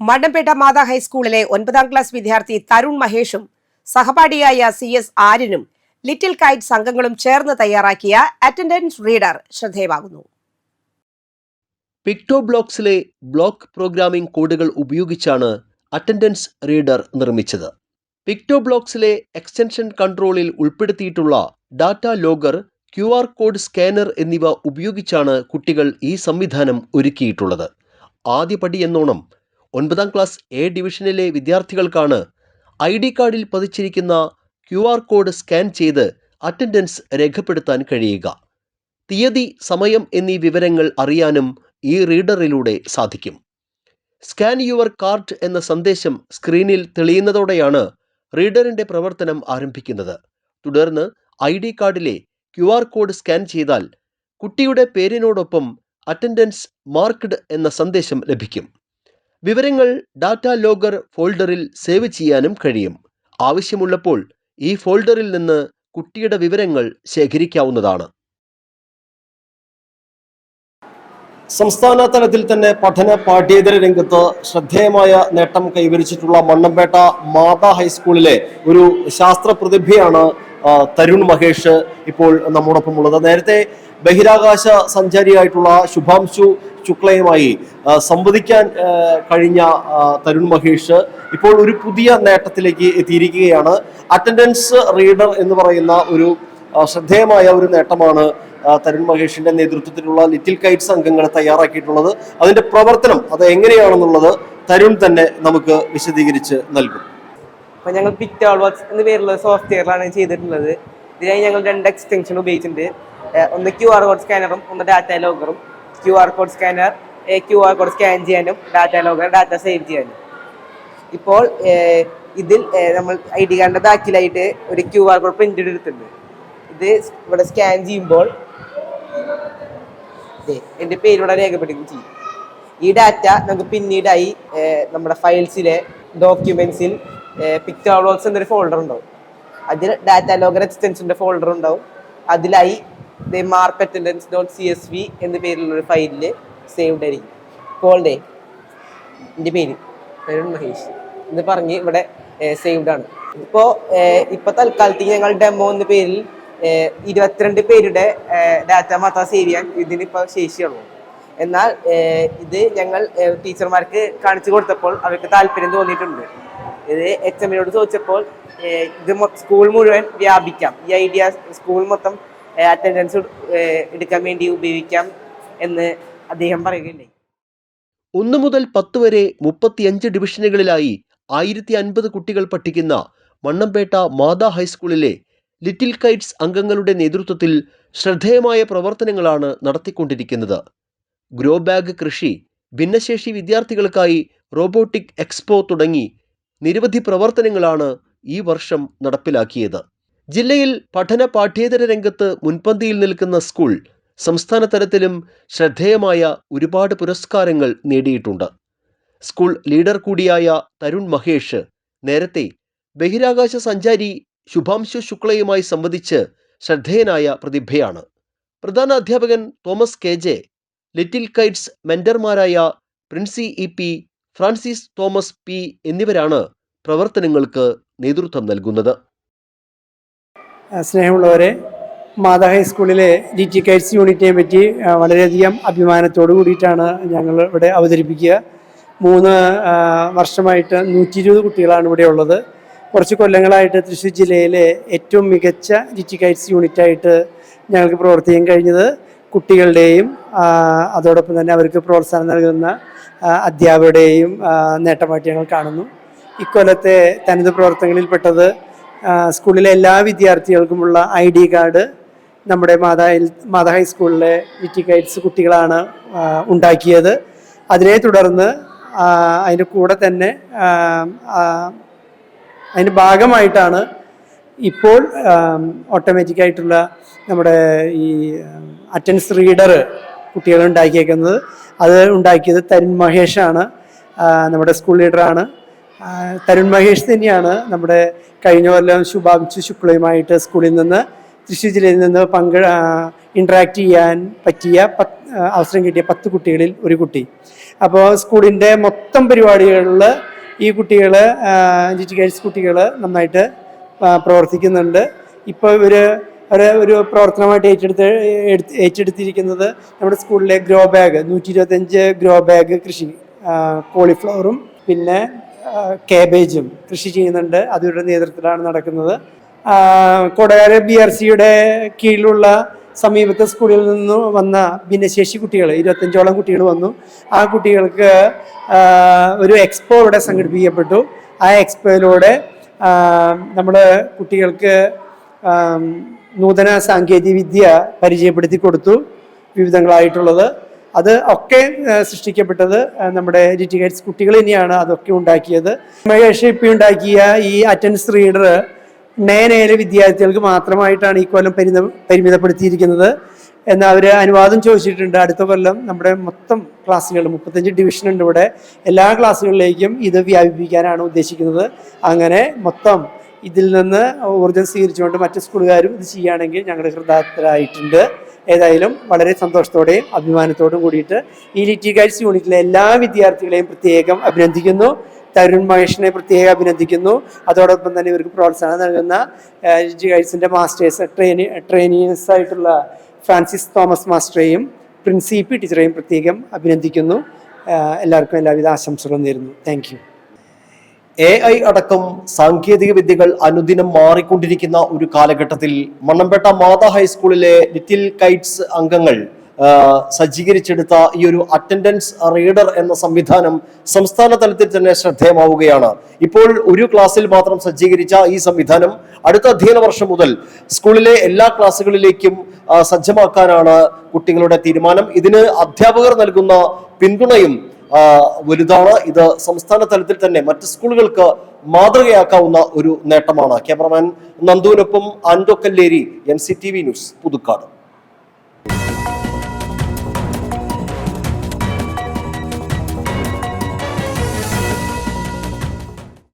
മണ്ണമ്പേട്ട മാതാ ഹൈസ്കൂളിലെ ഒൻപതാം ക്ലാസ് വിദ്യാർത്ഥി തരുൺ മഹേഷും സഹപാഠിയായ സി എസ് ആര്യനും ലിറ്റിൽ കൈറ്റ് സംഘങ്ങളും ചേർന്ന് തയ്യാറാക്കിയ അറ്റൻഡൻസ് റീഡർ ശ്രദ്ധേയമാകുന്നു. പിക്ടോ ബ്ലോക്സിലെ ബ്ലോക്ക് പ്രോഗ്രാമിംഗ് കോഡുകൾ ഉപയോഗിച്ചാണ് അറ്റൻഡൻസ് റീഡർ നിർമ്മിച്ചത്. പിക്ടോ ബ്ലോക്സിലെ എക്സ്റ്റൻഷൻ കൺട്രോളിൽ ഉൾപ്പെടുത്തിയിട്ടുള്ള data logger Q R code scanner എന്നിവ ഉപയോഗിച്ചാണ് കുട്ടികൾ ഈ സംവിധാനം ഒരുക്കിയിട്ടുള്ളത്. ആദ്യപടി എന്നോണം ഒൻപതാം ക്ലാസ് എ ഡിവിഷനിലെ വിദ്യാർത്ഥികൾക്കാണ് ഐ ഡി കാർഡിൽ പതിച്ചിരിക്കുന്ന ക്യു ആർ കോഡ് സ്കാൻ ചെയ്ത് അറ്റൻഡൻസ് രേഖപ്പെടുത്താൻ കഴിയുക. തീയതി സമയം എന്നീ വിവരങ്ങൾ അറിയാനും ഈ റീഡറിലൂടെ സാധിക്കും. സ്കാൻ യുവർ കാർഡ് എന്ന സന്ദേശം സ്ക്രീനിൽ തെളിയുന്നതോടെയാണ് റീഡറിന്റെ പ്രവർത്തനം ആരംഭിക്കുന്നത്. തുടർന്ന് ഐ ഡി കാർഡിലെ ക്യു ആർ കോഡ് സ്കാൻ ചെയ്താൽ കുട്ടിയുടെ പേരിനോടൊപ്പം അറ്റൻഡൻസ് മാർക്ക്ഡ് എന്ന സന്ദേശം ലഭിക്കും. വിവരങ്ങൾ ഡാറ്റ ലോഗർ ഫോൾഡറിൽ സേവ് ചെയ്യാനും കഴിയും. ആവശ്യമുള്ളപ്പോൾ ഈ ഫോൾഡറിൽ നിന്ന് കുട്ടിയുടെ വിവരങ്ങൾ ശേഖരിക്കാവുന്നതാണ്. സംസ്ഥാന തലത്തിൽ തന്നെ പഠന പാഠ്യേതര രംഗത്ത് ശ്രദ്ധേയമായ നേട്ടം കൈവരിച്ചിട്ടുള്ള മണ്ണമ്പേട്ട മാതാ ഹൈസ്കൂളിലെ ഒരു ശാസ്ത്ര പ്രതിഭയാണ് തരുൺ മഹേഷ് ഇപ്പോൾ നമ്മോടൊപ്പം ഉള്ളത് നേരത്തെ ബഹിരാകാശ സഞ്ചാരിയായിട്ടുള്ള ശുഭാംശു ശുക്ലയുമായി സംവദിക്കാൻ കഴിഞ്ഞ തരുൺ മഹേഷ് ഇപ്പോൾ ഒരു പുതിയ നേട്ടത്തിലേക്ക് എത്തിയിരിക്കുകയാണ്. അറ്റൻഡൻസ് റീഡർ എന്ന് പറയുന്ന ഒരു ശ്രദ്ധേയമായ ഒരു നേട്ടമാണ് തരുൺ മഹേഷിന്റെ നേതൃത്വത്തിലുള്ള ലിറ്റിൽ കൈറ്റ്സ് അംഗങ്ങൾ തയ്യാറാക്കിയിട്ടുള്ളത്. അതിന്റെ പ്രവർത്തനം അത് എങ്ങനെയാണെന്നുള്ളത് തരുൺ തന്നെ നമുക്ക് വിശദീകരിച്ച് നൽകും. അപ്പോൾ ഞങ്ങൾ പിറ്റ് വർക്സ് എന്ന പേരുള്ള സോഫ്റ്റ്വെയറിലാണ് ചെയ്തിട്ടുള്ളത്. ഇതിനായി ഞങ്ങൾ രണ്ട് എക്സ്റ്റൻഷൻ ഉപയോഗിച്ചിട്ടുണ്ട്. ഒന്ന് ക്യു ആർ കോഡ് സ്കാനറും ഒന്ന് data ലോഗറും Q R code scanner Q R code scan ചെയ്യാനും ഡാറ്റ ലോഗർ ഡാറ്റ സേവ് ചെയ്യാനും. ഇപ്പോൾ ഇതിൽ നമ്മൾ ഐ ഡി കാർഡിന്റെ ബാക്കിലായിട്ട് ഒരു ക്യു ആർ കോഡ് പ്രിന്റ് എടുത്തിട്ടുണ്ട്. ഇത് ഇവിടെ സ്കാൻ ചെയ്യുമ്പോൾ എന്റെ പേര് ഇവിടെ രേഖപ്പെടുകയും ചെയ്യും. ഈ ഡാറ്റ നമുക്ക് പിന്നീടായി നമ്മുടെ ഫയൽസിലെ ഡോക്യുമെന്റ്സിൽ പിക്ചോളോസ് എന്നൊരു ഫോൾഡർ ഉണ്ടാവും. അതിൽ ഡാറ്റ ലോഗർ എക്സ്റ്റൻഷന്റെ ഫോൾഡർ ഉണ്ടാവും. അതിലായി mark attendance dot C S V എന്ന പേരിലുള്ള ഒരു ഫയലിൽ സേവ്ഡ് ആയിരിക്കും കോൾ ദേ എന്റെ പേര് അരുൺ മഹേഷ്. എന്ന് പറഞ്ഞ് ഇവിടെ സേവ്ഡ് ആണ്. ഇപ്പോൾ ഇപ്പോൾ തൽക്കാലത്തേക്ക് ഞങ്ങൾ ഡെമോ എന്ന പേരിൽ ഇരുപത്തിരണ്ട് പേരുടെ ഡാറ്റ മാത്രം സേവ് ചെയ്യാൻ ഇതിനിപ്പോൾ ശേഷിയുള്ളൂ. എന്നാൽ ഇത് ഞങ്ങൾ ടീച്ചർമാർക്ക് കാണിച്ചു കൊടുത്തപ്പോൾ അവർക്ക് താല്പര്യം തോന്നിയിട്ടുണ്ട്. ഇത് എച്ച് എമ്മിനോട് ചോദിച്ചപ്പോൾ ഇത് സ്കൂൾ മുഴുവൻ വ്യാപിക്കാം. ഈ ഐഡിയ സ്കൂൾ മൊത്തം അറ്റൻഡൻസ് എടുക്കാൻ വേണ്ടി ഉപയോഗിക്കാം എന്ന് അദ്ദേഹം പറയുകയുണ്ടായി. ഒന്ന് മുതൽ പത്ത് വരെ മുപ്പത്തിയഞ്ച് ഡിവിഷനുകളിലായി ആയിരത്തി അൻപത് കുട്ടികൾ പഠിക്കുന്ന മണ്ണമ്പേട്ട മാതാ ഹൈസ്കൂളിലെ ലിറ്റിൽ കൈറ്റ്സ് അംഗങ്ങളുടെ നേതൃത്വത്തിൽ ശ്രദ്ധേയമായ പ്രവർത്തനങ്ങളാണ് നടത്തിക്കൊണ്ടിരിക്കുന്നത്. ഗ്രോ ബാഗ് കൃഷി ഭിന്നശേഷി വിദ്യാർത്ഥികൾക്കായി റോബോട്ടിക് എക്സ്പോ തുടങ്ങി നിരവധി പ്രവർത്തനങ്ങളാണ് ഈ വർഷം നടപ്പിലാക്കിയത്. ജില്ലയിൽ പഠന പാഠ്യേതര രംഗത്ത് മുൻപന്തിയിൽ നിൽക്കുന്ന സ്കൂൾ സംസ്ഥാന തലത്തിലും ശ്രദ്ധേയമായ ഒരുപാട് പുരസ്കാരങ്ങൾ നേടിയിട്ടുണ്ട്. സ്കൂൾ ലീഡർ കൂടിയായ തരുൺ മഹേഷ് നേരത്തെ ബഹിരാകാശ സഞ്ചാരി ശുഭാംശു ശുക്ലയുമായി സംബന്ധിച്ച് ശ്രദ്ധേയനായ പ്രതിഭയാണ്. പ്രധാന അധ്യാപകൻ Thomas K J little kites മെന്റർമാരായ Princy E P Francis Thomas P എന്നിവരാണ് പ്രവർത്തനങ്ങൾക്ക് നേതൃത്വം നൽകുന്നത്. സ്നേഹമുള്ളവരെ മാതാ ഹൈസ്കൂളിലെ ഡി ടി കൈറ്റ്സ് യൂണിറ്റിനെ പറ്റി വളരെയധികം അഭിമാനത്തോടു കൂടിയിട്ടാണ് ഞങ്ങൾ ഇവിടെ അവതരിപ്പിക്കുക. മൂന്ന് വർഷമായിട്ട് നൂറ്റി ഇരുപത് കുട്ടികളാണ് ഇവിടെ ഉള്ളത്. കുറച്ച് കൊല്ലങ്ങളായിട്ട് തൃശ്ശൂർ ജില്ലയിലെ ഏറ്റവും മികച്ച ഡി ടി കൈറ്റ്സ് യൂണിറ്റായിട്ട് ഞങ്ങൾക്ക് പ്രവർത്തിക്കാൻ കഴിഞ്ഞത് കുട്ടികളുടെയും അതോടൊപ്പം തന്നെ അവർക്ക് പ്രോത്സാഹനം നൽകുന്ന അധ്യാപകരുടെയും നേട്ടമായിട്ട് ഞങ്ങൾ കാണുന്നു. ഇക്കൊല്ലത്തെ തനത് പ്രവർത്തനങ്ങളിൽപ്പെട്ടത് സ്കൂളിലെ എല്ലാ വിദ്യാർത്ഥികൾക്കുമുള്ള ഐ ഡി കാർഡ് നമ്മുടെ മാതാ മാതാ ഹൈസ്കൂളിലെ ലിറ്റി കൈറ്റ്സ് കുട്ടികളാണ് ഉണ്ടാക്കിയത്. അതിനെ തുടർന്ന് അതിന്റെ കൂടെ തന്നെ അതിന്റെ ഭാഗമായിട്ടാണ് ഇപ്പോൾ ഓട്ടോമാറ്റിക്കായിട്ടുള്ള നമ്മുടെ ഈ അറ്റൻസ് റീഡർ കുട്ടികൾ ഉണ്ടാക്കിയേക്കുന്നത്. അത് ഉണ്ടാക്കിയത് തരുൺ മഹേഷാണ് നമ്മുടെ സ്കൂൾ ലീഡറാണ്. തരുൺ മഹേഷ് തന്നെയാണ് നമ്മുടെ കഴിഞ്ഞ കൊല്ലം ശുഭാംശു ശുക്ലയുമായിട്ട് സ്കൂളിൽ നിന്ന് തൃശ്ശൂർ ജില്ലയിൽ നിന്ന് പങ്കെ ഇൻട്രാക്ട് ചെയ്യാൻ പറ്റിയ അവസരം കിട്ടിയ പത്ത് കുട്ടികളിൽ ഒരു കുട്ടി. അപ്പോൾ സ്കൂളിന്റെ മൊത്തം പരിപാടികളിൽ ഈ കുട്ടികൾ ജി ടി ഗൈഡ്സ് കുട്ടികൾ നന്നായിട്ട് പ്രവർത്തിക്കുന്നുണ്ട്. ഇപ്പോൾ ഇവർ ഒരു ഒരു പ്രവർത്തനമായിട്ട് ഏറ്റെടുത്ത് ഏറ്റെടുത്തിരിക്കുന്നത് നമ്മുടെ സ്കൂളിലെ ഗ്രോ ബാഗ് നൂറ്റി ഇരുപത്തഞ്ച് ഗ്രോ ബാഗ് കൃഷി കോളിഫ്ലവറും പിന്നെ കാബേജും കൃഷി ചെയ്യുന്നുണ്ട്. അതിവരുടെ നേതൃത്വത്തിലാണ് നടക്കുന്നത്. കൊടകര ബി ആർ സിയുടെ കീഴിലുള്ള സമീപത്തെ സ്കൂളിൽ നിന്ന് വന്ന ഭിന്നശേഷി കുട്ടികൾ ഇരുപത്തഞ്ചോളം കുട്ടികൾ വന്നു. ആ കുട്ടികൾക്ക് ഒരു എക്സ്പോ ഇവിടെ സംഘടിപ്പിക്കപ്പെട്ടു. ആ എക്സ്പോയിലൂടെ നമ്മൾ കുട്ടികൾക്ക് നൂതന സാങ്കേതിക വിദ്യ പരിചയപ്പെടുത്തി കൊടുത്തു. വിവിധങ്ങളായിട്ടുള്ളത്. അത് ഒക്കെ സൃഷ്ടിക്കപ്പെട്ടത് നമ്മുടെ ലിറ്റിഗേറ്റ്സ് കുട്ടികൾ തന്നെയാണ് അതൊക്കെ ഉണ്ടാക്കിയത്. മഹേഷ് ഇപ്പി ഉണ്ടാക്കിയ ഈ അറ്റൻഡൻസ് റീഡർ നയനയിലെ വിദ്യാർത്ഥികൾക്ക് മാത്രമായിട്ടാണ് ഈ കൊല്ലം പരിമിത പരിമിതപ്പെടുത്തിയിരിക്കുന്നത്. എന്നാൽ അവർ അനുവാദം ചോദിച്ചിട്ടുണ്ട് അടുത്ത കൊല്ലം നമ്മുടെ മൊത്തം ക്ലാസ്സുകൾ മുപ്പത്തഞ്ച് ഡിവിഷൻ ഉണ്ട് ഇവിടെ. എല്ലാ ക്ലാസ്സുകളിലേക്കും ഇത് വ്യാപിപ്പിക്കാനാണ് ഉദ്ദേശിക്കുന്നത്. അങ്ങനെ മൊത്തം ഇതിൽ നിന്ന് ഊർജം സ്വീകരിച്ചുകൊണ്ട് മറ്റു സ്കൂളുകാരും ഇത് ചെയ്യുകയാണെങ്കിൽ ഞങ്ങൾ ഹൃദയത്തിലായിട്ടുണ്ട് ഏതായാലും വളരെ സന്തോഷത്തോടെയും അഭിമാനത്തോടും കൂടിയിട്ട് ഈ ലിറ്റി ഗൈഡ്സ് യൂണിറ്റിലെ എല്ലാ വിദ്യാർത്ഥികളെയും പ്രത്യേകം അഭിനന്ദിക്കുന്നു. തരുൺ മഹേഷിനെ പ്രത്യേകം അഭിനന്ദിക്കുന്നു. അതോടൊപ്പം തന്നെ ഇവർക്ക് പ്രോത്സാഹനം നൽകുന്ന ലിറ്റി ഗൈഡ്സിന്റെ മാസ്റ്റേഴ്സ് ട്രെയിനി ട്രെയിനീസ് ആയിട്ടുള്ള ഫ്രാൻസിസ് തോമസ് മാസ്റ്ററേയും പ്രിൻസിപ്പി ടീച്ചറേയും പ്രത്യേകം അഭിനന്ദിക്കുന്നു. എല്ലാവർക്കും എല്ലാവിധ ആശംസകളും നേരുന്നു. താങ്ക് എ ഐ അടക്കം സാങ്കേതിക വിദ്യകൾ അനുദിനം മാറിക്കൊണ്ടിരിക്കുന്ന ഒരു കാലഘട്ടത്തിൽ മണ്ണമ്പേട്ട മാതാ ഹൈസ്കൂളിലെ ലിറ്റിൽ കൈറ്റ്സ് അംഗങ്ങൾ സജ്ജീകരിച്ചെടുത്ത ഈ ഒരു അറ്റൻഡൻസ് റീഡർ എന്ന സംവിധാനം സംസ്ഥാന തലത്തിൽ തന്നെ ശ്രദ്ധേയമാവുകയാണ്. ഇപ്പോൾ ഒരു ക്ലാസ്സിൽ മാത്രം സജ്ജീകരിച്ച ഈ സംവിധാനം അടുത്ത അധ്യയന വർഷം മുതൽ സ്കൂളിലെ എല്ലാ ക്ലാസ്സുകളിലേക്കും സജ്ജമാക്കാനാണ് കുട്ടികളുടെ തീരുമാനം. ഇതിന് അധ്യാപകർ നൽകുന്ന പിന്തുണയും വലുതാണ്. ഇത് സംസ്ഥാന തലത്തിൽ തന്നെ മറ്റ് സ്കൂളുകൾക്ക് മാതൃകയാക്കാവുന്ന ഒരു നേട്ടമാണ്. Cameraman നന്ദുവിനൊപ്പം Ando Kalleri N C T V news Puthukkad.